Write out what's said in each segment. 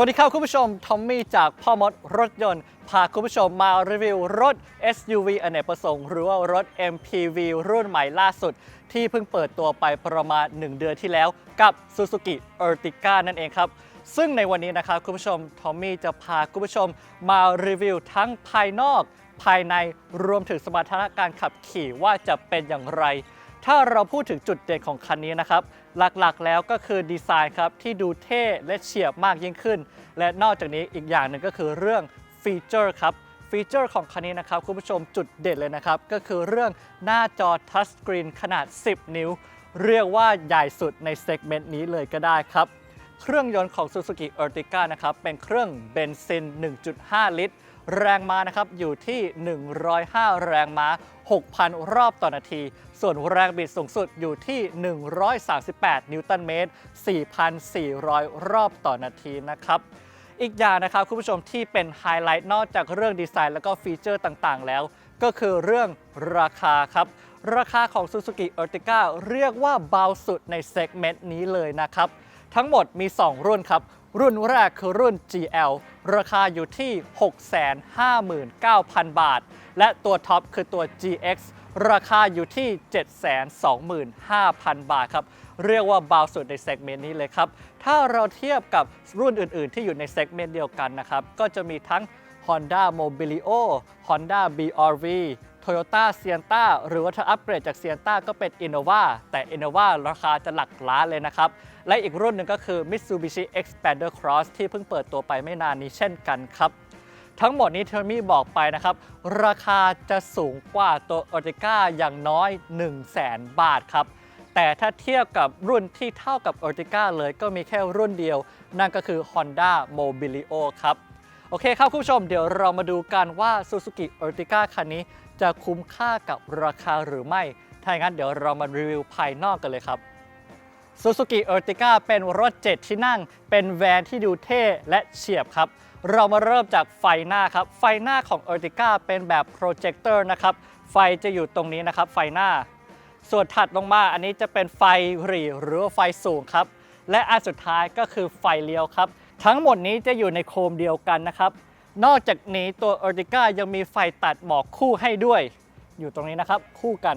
วัสดีครับคุณผู้ชม ทอมมี่จากพ่อมดรถยนต์ พาคุณผู้ชมมารีวิวรถ SUV อเนกประสงค์ หรือว่ารถ MPV รุ่นใหม่ล่าสุด ที่เพิ่งเปิดตัวไปประมาณ 1 เดือนที่แล้วกับ Suzuki Ertiga นั่นเองครับ ซึ่งในวันนี้นะครับคุณผู้ชม ทอมมี่จะพาคุณผู้ชมมารีวิวทั้งภายนอก ภายในรวมถึงสมรรถนะการขับขี่ว่าจะเป็นอย่างไร ถ้าเราพูดถึงจุดเด่นของคันนี้นะครับ หลักๆ แล้วก็คือดีไซน์ครับที่ดูเท่และเฉียบมากยิ่งขึ้น และนอกจากนี้อีกอย่างหนึ่งก็คือเรื่องฟีเจอร์ครับฟีเจอร์ของคันนี้นะครับคุณผู้ชมจุดเด่นเลยนะครับ ก็คือเรื่องหน้าจอทัชสกรีนขนาด 10 นิ้ว เรียกว่าใหญ่สุดในเซกเมนต์นี้เลยก็ได้ครับ เครื่องยนต์ของ Suzuki Ertiga นะครับ เป็นเครื่องเบนซิน 1.5 ลิตร แรงม้านะครับอยู่ที่ 105 แรงม้า 6,000 รอบต่อนาที ส่วนแรงบิดสูงสุดอยู่ที่ 138 นิวตันเมตร 4,400 รอบต่อนาทีนะครับอีกอย่างนะครับคุณผู้ชมที่เป็นไฮไลท์นอกจากเรื่องดีไซน์แล้วก็ฟีเจอร์ต่างๆ แล้ว ก็คือเรื่องราคาครับ ราคาของ Suzuki Ertiga เรียกว่าเบาสุดในเซกเมนต์นี้เลยนะครับ ทั้งหมดมี 2 รุ่นครับ รุ่นแรกคือรุ่น GL ราคาอยู่ที่ 659,000 บาท และตัวท็อปคือตัว GX ราคาอยู่ที่ 725,000 บาทครับ เรียกว่าเบาสุดในเซกเมนต์นี้เลยครับ ถ้าเราเทียบกับรุ่นอื่น ๆ ที่อยู่ในเซกเมนต์เดียวกันนะครับ ก็จะมีทั้ง Honda Mobilio Honda BRV Toyota Sienna หรือว่าถ้าอัปเกรดจาก Sienna ก็เป็น Innova แต่ Innova ราคาจะหลักล้านเลยนะครับ และอีกรุ่นหนึ่งก็คือ Mitsubishi Xpander Cross ที่เพิ่งเปิดตัวไปไม่นานนี้เช่นกันครับทั้งหมดนี้เทอร์มี่บอกไปนะครับ ราคาจะสูงกว่าตัว Ertiga อย่างน้อย 1 0 0 0 0แบาทครับ แต่ถ้าเทียบกับรุ่นที่เท่ากับ Ertiga เลยก็มีแค่รุ่นเดียว นั่นก็คือ Honda Mobilio ครับ โอเคครับคุณผู้ชมเดี๋ยวเรามาดูกันว่า Suzuki Ertiga คันนี้ จะคุ้มค่ากับราคาหรือไม่ ถ้าอย่างนั้นเดี๋ยวเรามารีวิวภายนอกกันเลยครับ Suzuki Ertiga เป็นรถ 7 ที่นั่ง เป็นแวนที่ดูเท่และเฉียบครับ เรามาเริ่มจากไฟหน้าครับ ไฟหน้าของ Ertiga เป็นแบบโปรเจคเตอร์นะครับ ไฟจะอยู่ตรงนี้นะครับ ไฟหน้า ส่วนถัดลงมาอันนี้จะเป็นไฟหรี่หรือไฟสูงครับ และอันสุดท้ายก็คือไฟเลี้ยวครับ ทั้งหมดนี้จะอยู่ในโคมเดียวกันนะครับ นอกจากนี้ตัว Ertiga ยังมีไฟตัดหมอกคู่ให้ด้วย อยู่ตรงนี้นะครับคู่กัน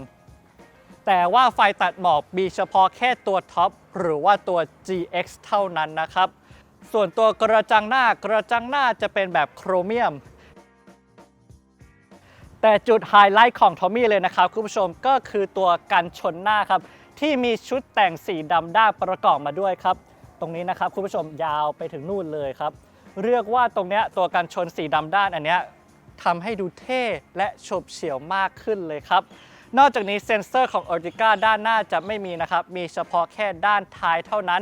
แต่ว่าไฟตัดหมอกมีเฉพาะแค่ตัวท็อปหรือว่าตัว GX เท่านั้นนะครับ ส่วนตัวกระจังหน้ากระจังหน้าจะเป็นแบบโครเมียม แต่จุดไฮไลท์ของทอมมี่เลยนะครับคุณผู้ชมก็คือตัวกันชนหน้าครับ ที่มีชุดแต่งสีดำด้าประกอบมาด้วยครับ ตรงนี้นะครับคุณผู้ชมยาวไปถึงนู่นเลยครับ เรียกว่าตรงเนี้ยตัวกันชนสีดำด้านอันเนี้ยทำให้ดูเท่และโฉบเฉี่ยวมากขึ้นเลยครับ นอกจากนี้เซ็นเซอร์ของ Ertiga ด้านหน้าจะไม่มีนะครับ มีเฉพาะแค่ด้านท้ายเท่านั้น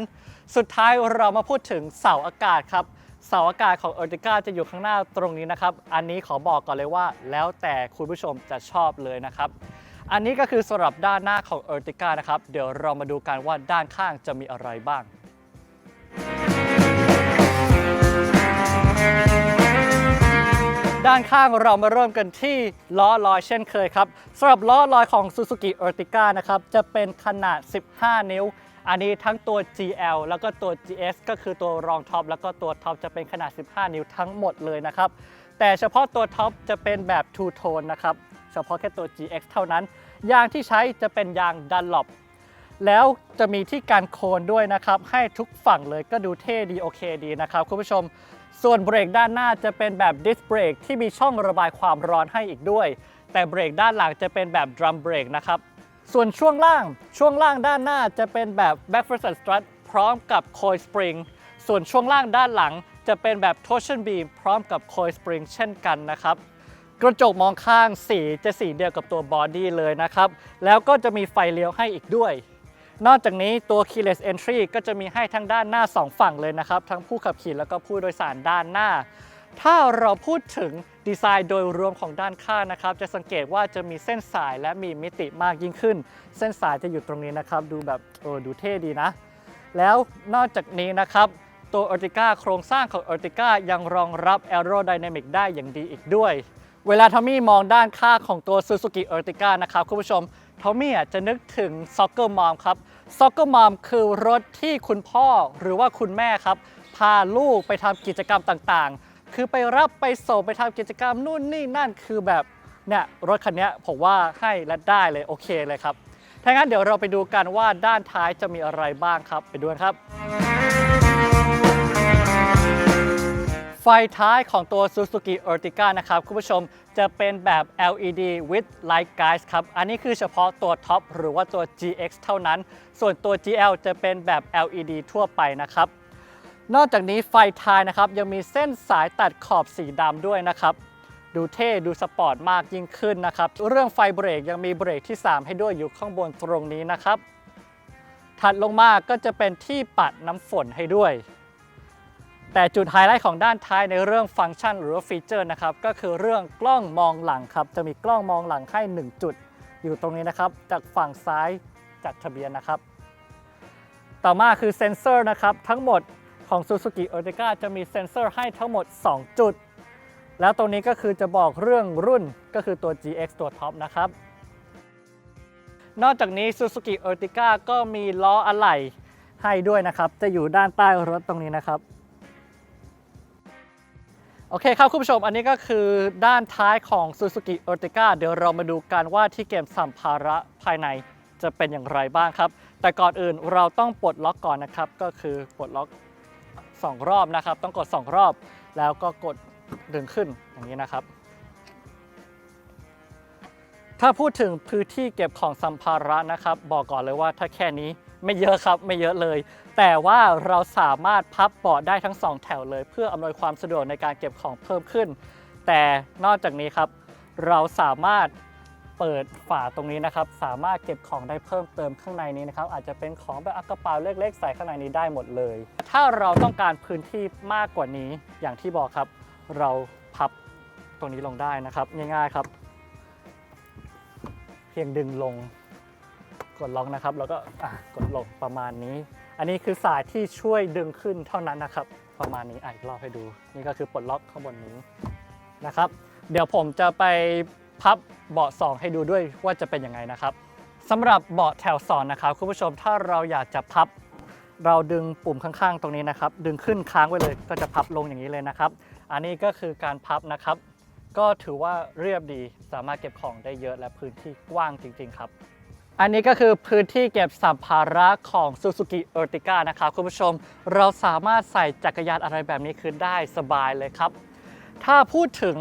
สุดท้ายเรามาพูดถึงเสาอากาศครับ เสาอากาศของ Ertiga จะอยู่ข้างหน้าตรงนี้นะครับ อันนี้ขอบอกก่อนเลยว่า แล้วแต่คุณผู้ชมจะชอบเลยนะครับ อันนี้ก็คือสำหรับด้านหน้าของ Ertiga นะครับ เดี๋ยวเรามาดูกันว่าด้านข้างจะมีอะไรบ้าง ด้านข้างเรามาเริ่มกันที่ล้อลอยเช่นเคยครับสำหรับล้อลอยของ Suzuki Ertiga นะครับจะเป็นขนาด 15 นิ้ว อันนี้ทั้งตัว GL แล้วก็ตัว GS ก็คือตัวรองท็อปแล้วก็ตัวท็อปจะเป็นขนาด 15 นิ้วทั้งหมดเลยนะครับแต่เฉพาะตัวท็อปจะเป็นแบบ Two Tone นะครับเฉพาะแค่ตัว GX เท่านั้น ยางที่ใช้จะเป็นยาง Dunlop แล้วจะมีที่การโคนด้วยนะครับ ให้ทุกฝั่งเลยก็ดูเท่ดีโอเคดีนะครับ คุณผู้ชม ส่วนเบรกด้านหน้าจะเป็นแบบดิสเบรกที่มีช่องระบายความร้อนให้อีกด้วย แต่เบรกด้านหลังจะเป็นแบบดรัมเบรกนะครับ ส่วนช่วงล่าง ช่วงล่างด้านหน้าจะเป็นแบบ back f ront strut พร้อมกับ coil spring ส่วนช่วงล่างด้านหลังจะเป็นแบบ torsion beam พร้อมกับ coil spring เช่นกันนะครับ กระจกมองข้างสีจะสีเดียวกับตัวบอดี้เลยนะครับ แล้วก็จะมีไฟเลี้ยวให้อีกด้วย นอกจากนี้ตัว keyless entry ก็จะมีให้ทั้งด้านหน้า 2 ฝั่งเลยนะครับ ทั้งผู้ขับขี่แล้วก็ผู้โดยสารด้านหน้า ถ้าเราพูดถึงดีไซน์โดยรวมของด้านข้างนะครับ จะสังเกตว่าจะมีเส้นสายและมีมิติมากยิ่งขึ้น เส้นสายจะอยู่ตรงนี้นะครับ ดูแบบเออดูเท่ดีนะ แล้วนอกจากนี้นะครับตัว Ertiga โครงสร้างของ Ertiga ยังรองรับ Aerodynamic ได้อย่างดีอีกด้วย เวลาทอมมี่มองด้านข้างของตัว Suzuki Ertiga นะครับคุณผู้ชม ทอมมี่จะนึกถึง Soccer Mom ครับ Soccer Mom คือรถที่คุณพ่อหรือว่าคุณแม่ครับ พาลูกไปทำกิจกรรมต่างๆ คือไปรับไปส่งไปทำกิจกรรมนู่นนี่นั่นคือแบบเนี่ยรถคันนี้ผมว่าให้และได้เลยโอเคเลยครับถ้างั้นเดี๋ยวเราไปดูกันว่าด้านท้ายจะมีอะไรบ้างครับ ไปดูกันครับ ไฟท้ายของตัว Suzuki Ertiga นะครับ คุณผู้ชมจะเป็นแบบ LED with light guides ครับ อันนี้คือเฉพาะตัวท็อปหรือว่าตัว GX เท่านั้น ส่วนตัว GL จะเป็นแบบ LED ทั่วไปนะครับ นอกจากนี้ไฟท้ายนะครับ ยังมีเส้นสายตัดขอบสีดำด้วยนะครับ ดูเท่ดูสปอร์ตมากยิ่งขึ้นนะครับ เรื่องไฟเบรกยังมีเบรกที่ 3 ให้ด้วยอยู่ข้างบนตรงนี้นะครับ ถัดลงมาก็จะเป็นที่ปัดน้ำฝนให้ด้วย แต่จุดไฮไลท์ของด้านท้ายในเรื่องฟังก์ชันหรือว่าฟีเจอร์นะครับก็คือเรื่องกล้องมองหลังครับจะมีกล้องมองหลังให้ 1 จุด อยู่ตรงนี้นะครับจากฝั่งซ้ายจากทะเบียนนะครับ ต่อมาคือเซนเซอร์นะครับทั้งหมดของ Suzuki Ertiga จะมีเซนเซอร์ให้ทั้งหมด 2 จุด แล้วตรงนี้ก็คือจะบอกเรื่องรุ่นก็คือตัว GX ตัวท็อปนะครับ นอกจากนี้ Suzuki Ertiga ก็มีล้ออะไหล่ให้ด้วยนะครับ จะอยู่ด้านใต้รถตรงนี้นะครับ โอเคครับคุณผู้ชม อันนี้ก็คือด้านท้ายของ Suzuki Ertiga เดี๋ยวเรามาดูกันว่าที่เกมสัมภาระภายในจะเป็นอย่างไรบ้างครับ แต่ก่อนอื่นเราต้องปลดล็อกก่อนนะครับ ก็คือปลดล็อก 2 รอบนะครับ ต้องกด 2 รอบ แล้วก็กดดึงขึ้นอย่างนี้นะครับ ถ้าพูดถึงพื้นที่เก็บของสัมภาระนะครับ บอกก่อนเลยว่าถ้าแค่นี้ ไม่เยอะครับไม่เยอะเลย แต่ว่าเราสามารถพับเบาะได้ทั้ง 2 แถวเลย เพื่ออำนวยความสะดวกในการเก็บของเพิ่มขึ้น แต่นอกจากนี้ครับเราสามารถเปิดฝาตรงนี้นะครับ สามารถเก็บของได้เพิ่มเติมข้างในนี้นะครับ อาจจะเป็นของแบบอักกระเป๋าเล็กๆ ใส่ข้างในนี้ได้หมดเลย ถ้าเราต้องการพื้นที่มากกว่านี้อย่างที่บอกครับ เราพับตรงนี้ลงได้นะครับ ง่ายๆครับ เพียงดึงลง กดล็อกนะครับ แล้วก็กดลงประมาณนี้ อันนี้คือสายที่ช่วยดึงขึ้นเท่านั้นนะครับ ประมาณนี้อะอีกรอบให้ดู นี่ก็คือปลดล็อกข้างบนนี้นะครับ เดี๋ยวผมจะไปพับเบาะสองให้ดูด้วยว่าจะเป็นยังไงนะครับสำหรับเบาะแถวสองนะครับคุณผู้ชมถ้าเราอยากจะพับ เราดึงปุ่มข้างๆ ตรงนี้นะครับ ดึงขึ้นค้างไว้เลยก็จะพับลงอย่างนี้เลยนะครับ อันนี้ก็คือการพับนะครับ ก็ถือว่าเรียบดีสามารถเก็บของได้เยอะและพื้นที่กว้างจริง ๆ ครับ อันนี้ก็คือพื้นที่เก็บสัมภาระของ Suzuki Ertiga นะครับคุณผู้ชม เราสามารถใส่จักรยานอะไรแบบนี้คือได้สบายเลยครับ ถ้าพูดถึง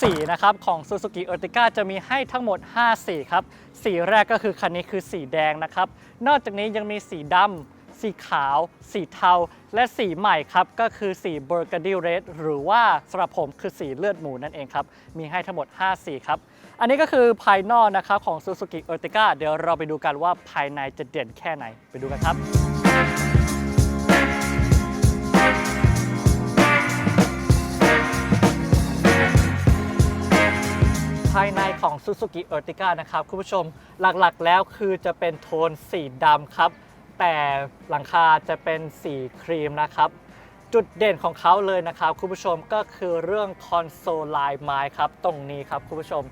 สีนะครับของ Suzuki Ertiga จะมีให้ทั้งหมด 5 สีครับ สีแรกก็คือคันนี้คือสีแดงนะครับ นอกจากนี้ยังมีสีดำ สีขาว สีเทา และสีใหม่ครับ ก็คือสี Burgundy Red หรือว่าสำหรับผมคือสีเลือดหมูนั่นเองครับ มีให้ทั้งหมด 5 สีครับ อันนี้ก็คือภายนอกนะครับของ Suzuki Ertiga เดี๋ยวเราไปดูกันว่าภายในจะเด่นแค่ไหนไปดูกันครับภายในของ Suzuki Ertiga นะครับคุณผู้ชมหลักๆ แล้วคือจะเป็นโทนสีดำครับ แต่หลังคาจะเป็นสีครีมนะครับ จุดเด่นของเขาเลยนะครับคุณผู้ชมก็คือเรื่องคอนโซลลายไม้ครับ ตรงนี้ครับคุณผู้ชม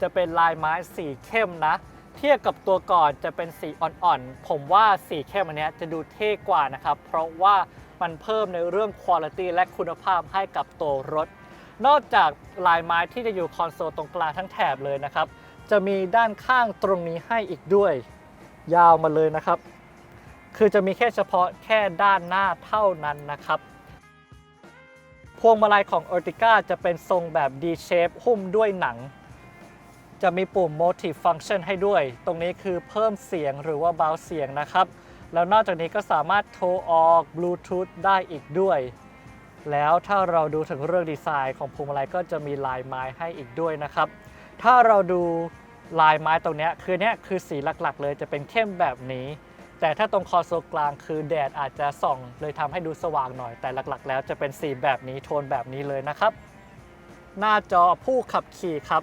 จะเป็นลายไม้สีเข้มนะ เทียบกับตัวก่อนจะเป็นสีอ่อนๆ ผมว่าสีเข้มอันนี้จะดูเท่กว่านะครับ เพราะว่ามันเพิ่มในเรื่องคุณภาพและคุณภาพให้กับตัวรถ นอกจากลายไม้ที่จะอยู่คอนโซลตรงกลางทั้งแถบเลยนะครับ จะมีด้านข้างตรงนี้ให้อีกด้วย ยาวมาเลยนะครับ คือจะมีแค่เฉพาะแค่ด้านหน้าเท่านั้นนะครับพวงมาลัยของ Ertiga จะเป็นทรงแบบ D shape หุ้มด้วยหนัง จะมีปุ่ม Motive Function ให้ด้วย ตรงนี้คือเพิ่มเสียงหรือว่าเบาเสียงนะครับ แล้วนอกจากนี้ก็สามารถโทรออก Bluetooth ได้อีกด้วย แล้วถ้าเราดูถึงเรื่องดีไซน์ของพวงมาลัยก็จะมีลายไม้ให้อีกด้วยนะครับ ถ้าเราดูลายไม้ตรงนี้คือเนี้ยคือสีหลักๆ เลยจะเป็นเข้มแบบนี้ แต่ถ้าตรงคอโซกลางคือแดดอาจจะส่อง เลยทำให้ดูสว่างหน่อย แต่หลักๆ แล้วจะเป็นสีแบบนี้โทนแบบนี้เลยนะครับ หน้าจอผู้ขับขี่ครับ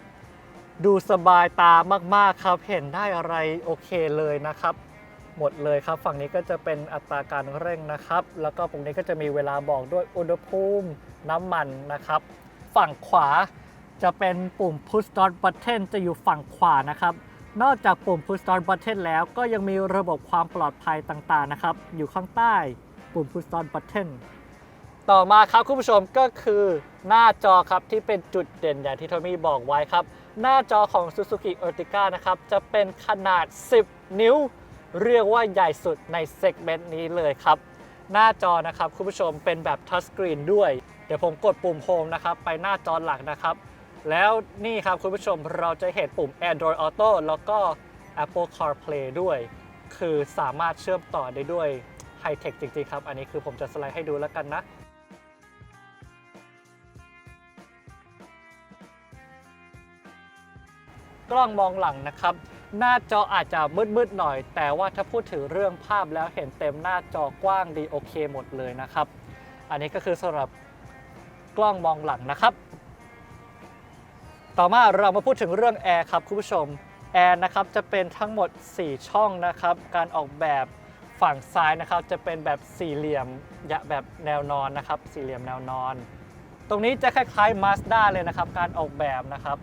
ดูสบายตามากๆครับ เห็นได้อะไรโอเคเลยนะครับ หมดเลยครับ ฝั่งนี้ก็จะเป็นอัตราการเร่งนะครับ แล้วก็ตรงนี้ก็จะมีเวลาบอกด้วยอุณหภูมิน้ำมันนะครับ ฝั่งขวาจะเป็นปุ่ม push start button จะอยู่ฝั่งขวานะครับ นอกจากปุ่ม push start button แล้วก็ยังมีระบบความปลอดภัยต่างๆนะครับ อยู่ข้างใต้ปุ่ม push start button ต่อมาครับคุณผู้ชมก็คือหน้าจอครับที่เป็นจุดเด่นอย่างที่โทมี่บอกไว้ครับ หน้าจอของ Suzuki Ertiga นะครับ จะเป็นขนาด 10 นิ้ว เรียกว่าใหญ่สุดในเซกเมนต์นี้เลยครับ หน้าจอนะครับ คุณผู้ชมเป็นแบบทัชสกรีนด้วย เดี๋ยวผมกดปุ่มโฮมนะครับ ไปหน้าจอหลักนะครับ แล้วนี่ครับคุณผู้ชมเราจะเห็นปุ่ม Android Auto แล้วก็ Apple CarPlay ด้วย คือสามารถเชื่อมต่อได้ด้วยไฮเทคจริงๆครับ อันนี้คือผมจะสไลด์ให้ดูแล้วกันนะ กล้องมองหลังนะครับ หน้าจออาจจะมืดๆหน่อย แต่ว่าถ้าพูดถึงเรื่องภาพแล้วเห็นเต็มหน้าจอกว้างดีโอเคหมดเลยนะครับ อันนี้ก็คือสำหรับกล้องมองหลังนะครับ ต่อมาเรามาพูดถึงเรื่องแอร์ครับคุณผู้ชมแอร์นะครับจะเป็นทั้งหมด 4 ช่องนะครับ การออกแบบฝั่งซ้ายนะครับ จะเป็นแบบสี่เหลี่ยมยะแบบแนวนอนนะครับ สี่เหลี่ยมแนวนอน ตรงนี้จะคล้ายๆ Mazda เลยนะครับ การออกแบบนะครับ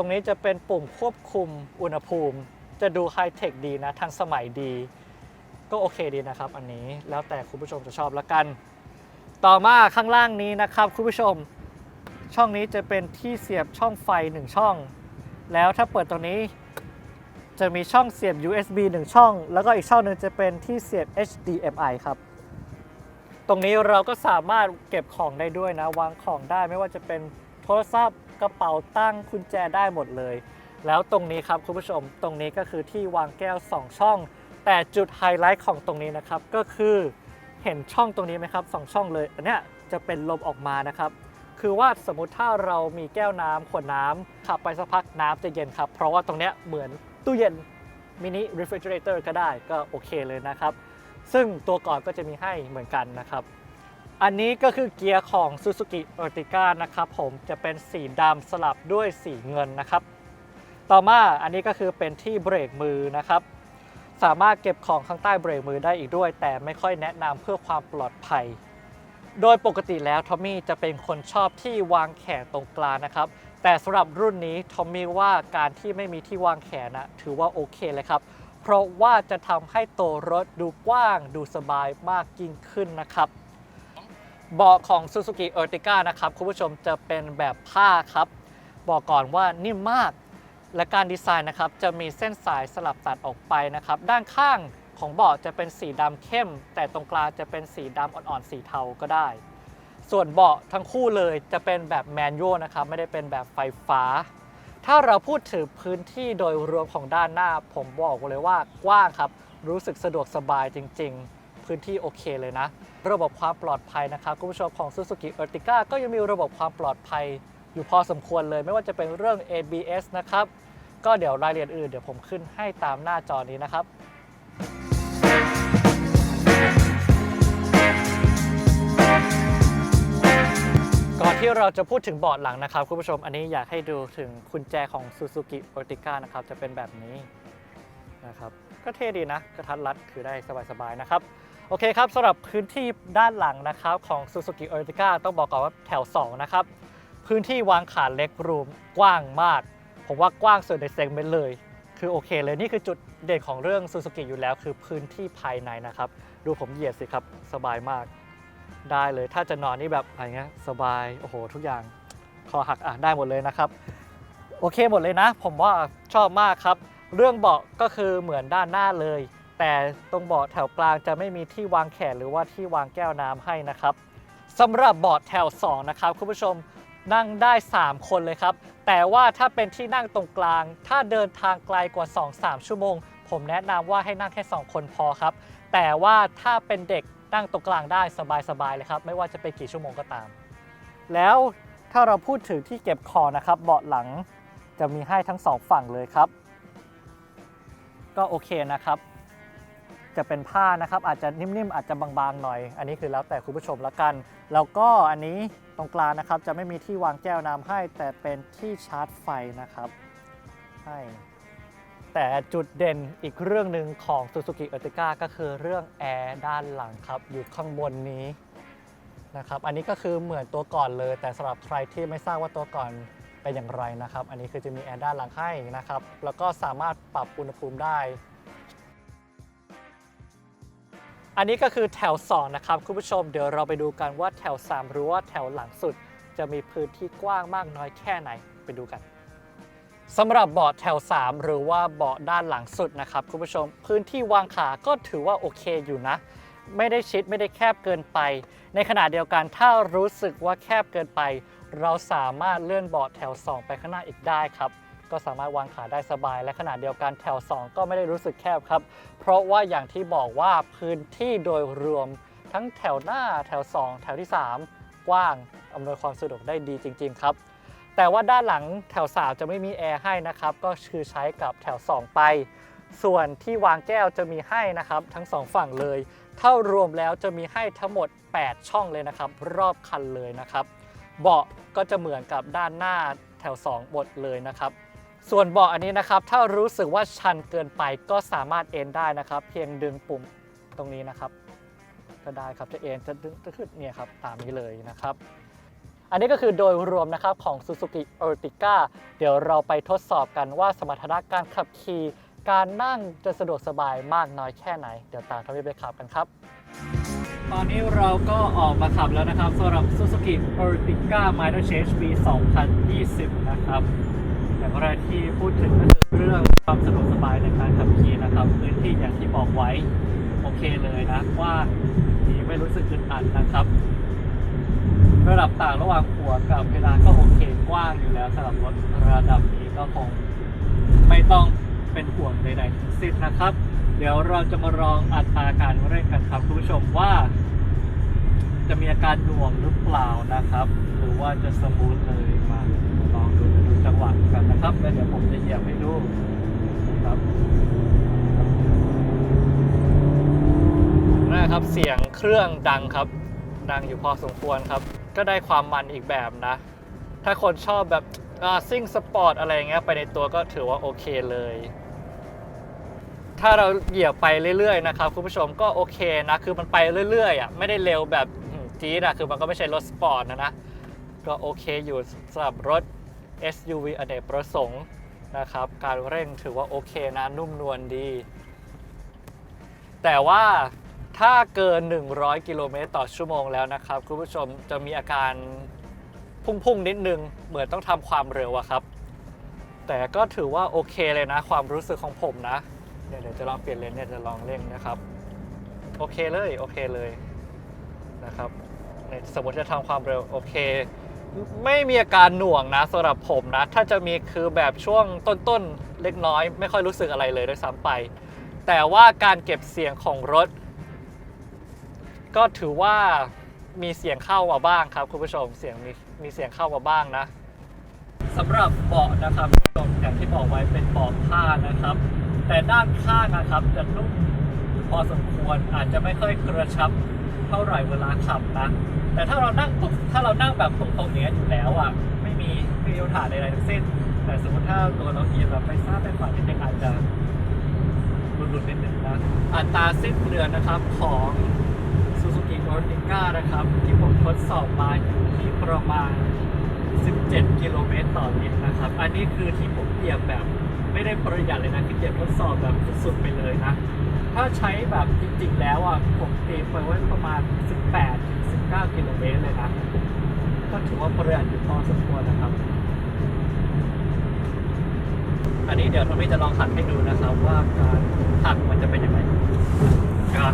ตรงนี้จะเป็นปุ่มควบคุมอุณหภูมิ จะดูไฮเทคดีนะ ทันสมัยดี ก็โอเคดีนะครับ อันนี้แล้วแต่คุณผู้ชมจะชอบละกัน ต่อมาข้างล่างนี้นะครับคุณผู้ชม ช่องนี้จะเป็นที่เสียบช่องไฟ 1 ช่อง แล้วถ้าเปิดตรงนี้จะมีช่องเสียบ USB 1 ช่อง แล้วก็อีกช่องหนึ่งจะเป็นที่เสียบ HDMI ครับ ตรงนี้เราก็สามารถเก็บของได้ด้วยนะ วางของได้ไม่ว่าจะเป็นโทรศัพท์ กระเป๋าตั้งกุญแจได้หมดเลย แล้วตรงนี้ครับคุณผู้ชมตรงนี้ก็คือที่วางแก้ว 2 ช่อง แต่จุดไฮไลท์ของตรงนี้นะครับก็คือเห็นช่องตรงนี้ไหมครับสองช่องเลยอันเนี้ยจะเป็นลมออกมานะครับคือว่าสมมติถ้าเรามีแก้วน้ำขวดน้ำขับไปสักพักน้ำจะเย็นครับ เพราะว่าตรงเนี้ยเหมือนตู้เย็นมินิ refrigerator ก็ได้ก็โอเคเลยนะครับ ซึ่งตัวก่อนก็จะมีให้เหมือนกันนะครับ อันนี้ก็คือเกียร์ของ Suzuki Ertiga นะครับผมจะเป็นสีดำสลับด้วยสีเงินนะครับ ต่อมาอันนี้ก็คือเป็นที่เบรกมือนะครับ สามารถเก็บของข้างใต้เบรกมือได้อีกด้วย แต่ไม่ค่อยแนะนำเพื่อความปลอดภัย โดยปกติแล้วทอมมี่จะเป็นคนชอบที่วางแขนตรงกลางนะครับ แต่สำหรับรุ่นนี้ทอมมี่ว่าการที่ไม่มีที่วางแขนนะถือว่าโอเคเลยครับ เพราะว่าจะทำให้ตัวรถดูกว้าง ดูสบายมากยิ่งขึ้นนะครับ เบาะของ Suzuki Ertiga นะครับคุณผู้ชมจะเป็นแบบผ้าครับ บอกก่อนว่านิ่มมาก และการดีไซน์นะครับจะมีเส้นสายสลับตัดออกไปนะครับ ด้านข้างของเบาะจะเป็นสีดำเข้ม แต่ตรงกลางจะเป็นสีดำอ่อนๆสีเทาก็ได้ ส่วนเบาะทั้งคู่เลยจะเป็นแบบแมนนวลนะครับไม่ได้เป็นแบบไฟฟ้า ถ้าเราพูดถึงพื้นที่โดยรวมของด้านหน้า ผมบอกเลยว่ากว้างครับ รู้สึกสะดวกสบายจริง ๆ พื้นที่โอเคเลยนะ ระบบความปลอดภัยนะครับคุณผู้ชมของ Suzuki Ertiga ก็ยังมีระบบความปลอดภัยอยู่พอสมควรเลย ไม่ว่าจะเป็นเรื่อง ABS นะครับ ก็เดี๋ยวรายละเอียดอื่นเดี๋ยวผมขึ้นให้ตามหน้าจอนี้นะครับก่อนที่เราจะพูดถึงเบาะหลังนะครับคุณผู้ชมอันนี้อยากให้ดูถึงกุญแจของ Suzuki Ertiga นะครับจะเป็นแบบนี้นะครับก็เท่ดีนะกระทัดรัดคือได้สบายๆนะครับ โอเคครับสำหรับพื้นที่ด้านหลังนะครับของ Suzuki Ertiga ต้องบอกก่อนว่าแถว 2 นะครับ พื้นที่วางขาเล็กรูมกว้างมาก ผมว่ากว้างสุดในเซกเมนต์เลย คือโอเคเลยนี่คือจุดเด่นของเรื่อง Suzuki อยู่แล้ว คือพื้นที่ภายในนะครับ ดูผมเหยียดสิครับ สบายมาก ได้เลยถ้าจะนอนนี่แบบอะไรเงี้ยสบายโอ้โห ทุกอย่างคอหักอะได้หมดเลยนะครับ โอเคหมดเลยนะ ผมว่าชอบมากครับ เรื่องเบาะก็คือเหมือนด้านหน้าเลย แต่ตรงเบาะแถวกลางจะไม่มีที่วางแขนหรือว่าที่วางแก้วน้ำให้นะครับสำหรับเบาะแถว2นะครับคุณผู้ชมนั่งได้ 3 คนเลยครับ แต่ว่าถ้าเป็นที่นั่งตรงกลาง ถ้าเดินทางไกลกว่า 2-3 ชั่วโมง ผมแนะนำว่าให้นั่งแค่ 2 คนพอครับ แต่ว่าถ้าเป็นเด็กนั่งตรงกลางได้สบายๆเลยครับ ไม่ว่าจะไปกี่ชั่วโมงก็ตาม แล้วถ้าเราพูดถึงที่เก็บของนะครับ เบาะหลังจะมีให้ทั้งสองฝั่งเลยครับ ก็โอเคนะครับ จะเป็นผ้านะครับ อาจจะนิ่มๆ อาจจะบางๆ หน่อย อันนี้คือแล้วแต่คุณผู้ชมละกัน แล้วก็อันนี้ตรงกลางนะครับจะไม่มีที่วางแก้วน้ำให้ แต่เป็นที่ชาร์จไฟนะครับให้แต่จุดเด่นอีกเรื่องหนึ่งของ Suzuki Ertiga ก็คือเรื่องแอร์ด้านหลังครับ อยู่ข้างบนนี้นะครับอันนี้ก็คือเหมือนตัวก่อนเลย แต่สำหรับใครที่ไม่ทราบว่าตัวก่อนเป็นอย่างไรนะครับ อันนี้คือจะมีแอร์ด้านหลังให้นะครับ แล้วก็สามารถปรับอุณหภูมิได้ อันนี้ก็คือแถว 2 นะครับ คุณผู้ชมเดี๋ยวเราไปดูกันว่าแถว 3 หรือว่าแถวหลังสุด จะมีพื้นที่กว้างมากน้อยแค่ไหนไปดูกันสำหรับเบาะแถว 3 หรือว่าเบาะด้านหลังสุดนะครับคุณผู้ชมพื้นที่วางขาก็ถือว่าโอเคอยู่นะ ไม่ได้ชิดไม่ได้แคบเกินไป ในขณะเดียวกันถ้ารู้สึกว่าแคบเกินไป เราสามารถเลื่อนเบาะแถว 2 ไปข้างหน้าอีกได้ครับ ก็สามารถวางขาได้สบาย และขณะเดียวกันแถว 2 ก็ไม่ได้รู้สึกแคบครับ เพราะว่าอย่างที่บอกว่าพื้นที่โดยรวมทั้งแถวหน้าแถว 2 แถวที่ 3 กว้างอำนวยความสะดวกได้ดีจริง ๆ ครับ แต่ว่าด้านหลังแถว 3 จะไม่มีแอร์ให้นะครับ ก็คือใช้กับแถว 2 ไป ส่วนที่วางแก้วจะมีให้นะครับ ทั้ง 2 ฝั่งเลยเท่ารวมแล้วจะมีให้ทั้งหมด 8 ช่องเลยนะครับ รอบคันเลยนะครับ เบาะก็จะเหมือนกับด้านหน้าแถว 2 หมดเลยนะครับ ส่วนเบาะอันนี้นะครับ ถ้ารู้สึกว่าชันเกินไปก็สามารถเอนได้นะครับ เพียงดึงปุ่มตรงนี้นะครับก็ได้ครับจะเอนจะดึงจะขึ้นเนี่ยครับตามนี้เลยนะครับ อันนี้ก็คือโดยรวมนะครับของ Suzuki Ertiga เดี๋ยวเราไปทดสอบกันว่าสมรรถนะการขับขี่การนั่งจะสะดวกสบายมากน้อยแค่ไหน เดี๋ยวตามทวีไปขับกันครับ ตอนนี้เราก็ออกมาขับแล้วนะครับสำหรับ Suzuki Ertiga Minor Change ปี2020 นะครับ อย่างแรกที่พูดถึงก็คือเรื่องความสะดวกสบายในการขับขี่นะครับพื้นที่อย่างที่บอกไว้โอเคเลยนะว่าไม่รู้สึกอึดอัดนะครับ ระดับต่างระหว่างหัวกับเพดานก็โอเคกว้างอยู่แล้วสำหรับรถระดับนี้ก็คงไม่ต้องเป็นห่วงใดๆทั้งสิ้นนะครับ เดี๋ยวเราจะมาลองอัตราการเร่งกันครับคุณผู้ชมว่า จะมีอาการหน่วงหรือเปล่านะครับ หรือว่าจะสมูทเลยมาลองดูดูจัง หวะกันนะครับแล้วเดี๋ยวผมจะเหยียบให้ดูนะครับนะครับเสียงเครื่องดังครับ ดังอยู่พอสมควรครับ ก็ได้ความมันอีกแบบนะ ถ้าคนชอบแบบซิ่งสปอร์ตอะไรเงี้ยไปในตัวก็ถือว่าโอเคเลย ถ้าเราเหยียบไปเรื่อยๆนะครับคุณผู้ชมก็โอเคนะ คือมันไปเรื่อยๆอะไม่ได้เร็วแบบจี๊ดอะคือมันก็ไม่ใช่รถสปอร์ตนะนะ ก็โอเคอยู่สำหรับรถ SUV อเนกประสงค์นะครับ การเร่งถือว่าโอเคนะ นุ่มนวลดี แต่ว่าถ้าเกิน 100 กิโลเมตรต่อชั่วโมงแล้วนะครับ คุณผู้ชมจะมีอาการพุ่งๆ นิดนึง เหมือนต้องทำความเร็วอะครับ แต่ก็ถือว่าโอเคเลยนะ ความรู้สึกของผมนะ เดี๋ยวจะลองเปลี่ยนเลนเนี่ยจะลองเร่งนะครับ โอเคเลย โอเคเลยนะครับสมมติจะทำความเร็ว โอเค ไม่มีอาการหน่วงนะสำหรับผมนะ ถ้าจะมีคือแบบช่วงต้นๆ เล็กน้อย ไม่ค่อยรู้สึกอะไรเลยด้วยซ้ำไป แต่ว่าการเก็บเสียงของรถ ก็ถือว่ามีเสียงเข้ามาบ้างครับคุณผู้ชมเสียงมีมีเสียงเข้ามาบ้างนะสำหรับเบาะนะครับคุณผู้ชมอย่างที่บอกไว้เป็นเบาะผ้านะครับ แต่ด้านข้างนะครับจะนุ่มพอสมควรอาจจะไม่ค่อยกระชับ เท่าไหร่เวลาขับนะแต่ถ้าเรานั่งตรงถ้าเรานั่งแบบตรงๆอย่างนี้ยอยู่แล้วอะไม่มีไม่มีปัญหาใดๆทั้งสิ้น แต่สมมติถ้าตัวเราเอียงแบบไปซ้ายไปขวานิดนึงอาจจะหลุดๆนิดนึงนะอัตราสิ้นเปลืองนะครับของ Suzuki o r t i g a นะครับ ที่ผมทดสอบมาอยู่ที่ประมาณ 17 กิโลเมตรต่อลิตรนะครับ อันนี้คือที่ผมเหยียบแบบไม่ได้ประหยัดเลยนะคือเหยียบทดสอบแบบสุดๆไปเลยนะ ถ้าใช้แบบจริงๆแล้วอะผมตีไปไว้ประมาณ 18-19 กิโลเมตรเลยนะ ก็ถือว่าประหยัดอยู่พอสมควรนะครับ อันนี้เดี๋ยวทอมมี่จะลองหักให้ดูนะครับว่าการหักมันจะเป็นยังไง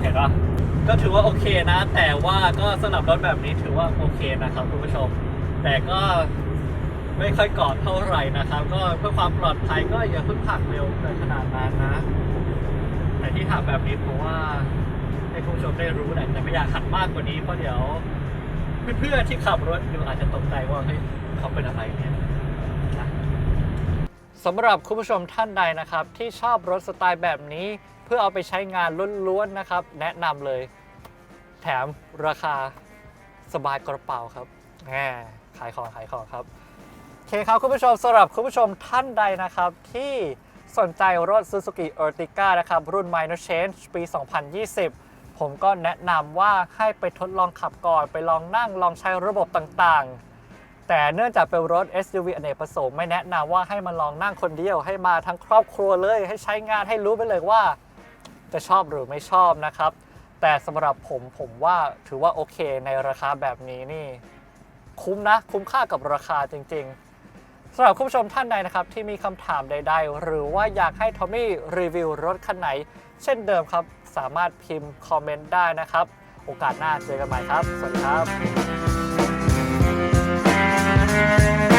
เห็นปะก็ถือว่าโอเคนะ แต่ว่าก็สำหรับรถแบบนี้ถือว่าโอเคนะครับคุณผู้ชม แต่ก็ไม่ค่อยกอดเท่าไหร่นะครับ ก็เพื่อความปลอดภัยก็อย่าเพิ่งหักเร็วเกินขนาดนั้นนะ แต่ที่หักแบบนี้เพราะว่าให้คุณผู้ชมได้รู้แหละแต่ไม่อยากหักมากกว่านี้เพราะเดี๋ยว เพื่อนๆที่ขับรถอยู่อาจจะตกใจว่าเฮ้ยเขาเป็นอะไรเนี่ยสำหรับคุณผู้ชมท่านใดนะครับ ที่ชอบรถสไตล์แบบนี้ เพื่อเอาไปใช้งานล้วนๆนะครับ แนะนำเลย แถมราคาสบายกระเป๋าครับแหมขายของขายของครับโอเคครับคุณผู้ชมสำหรับคุณผู้ชมท่านใดนะครับที่ สนใจรถ Suzuki Ertiga นะครับ รุ่น Minor Change ปี 2020 ผมก็แนะนำว่าให้ไปทดลองขับก่อนไปลองนั่งลองใช้ระบบต่างๆ แต่เนื่องจากเป็นรถ SUV อเนกประสงค์ไม่แนะนำว่าให้มาลองนั่งคนเดียวให้มาทั้งครอบครัวเลย ให้ใช้งานให้รู้ไปเลยว่า จะชอบหรือไม่ชอบนะครับ แต่สำหรับผมผมว่าถือว่าโอเคในราคาแบบนี้นี่ คุ้มนะ คุ้มค่ากับราคาจริงๆ สำหรับคุณผู้ชมท่านใดนะครับที่มีคำถามใด ๆ หรือว่าอยากให้ทอมมี่รีวิวรถคันไหน เช่นเดิมครับ สามารถพิมพ์คอมเมนต์ได้นะครับ โอกาสหน้าเจอกันใหม่ครับ สวัสดีครับ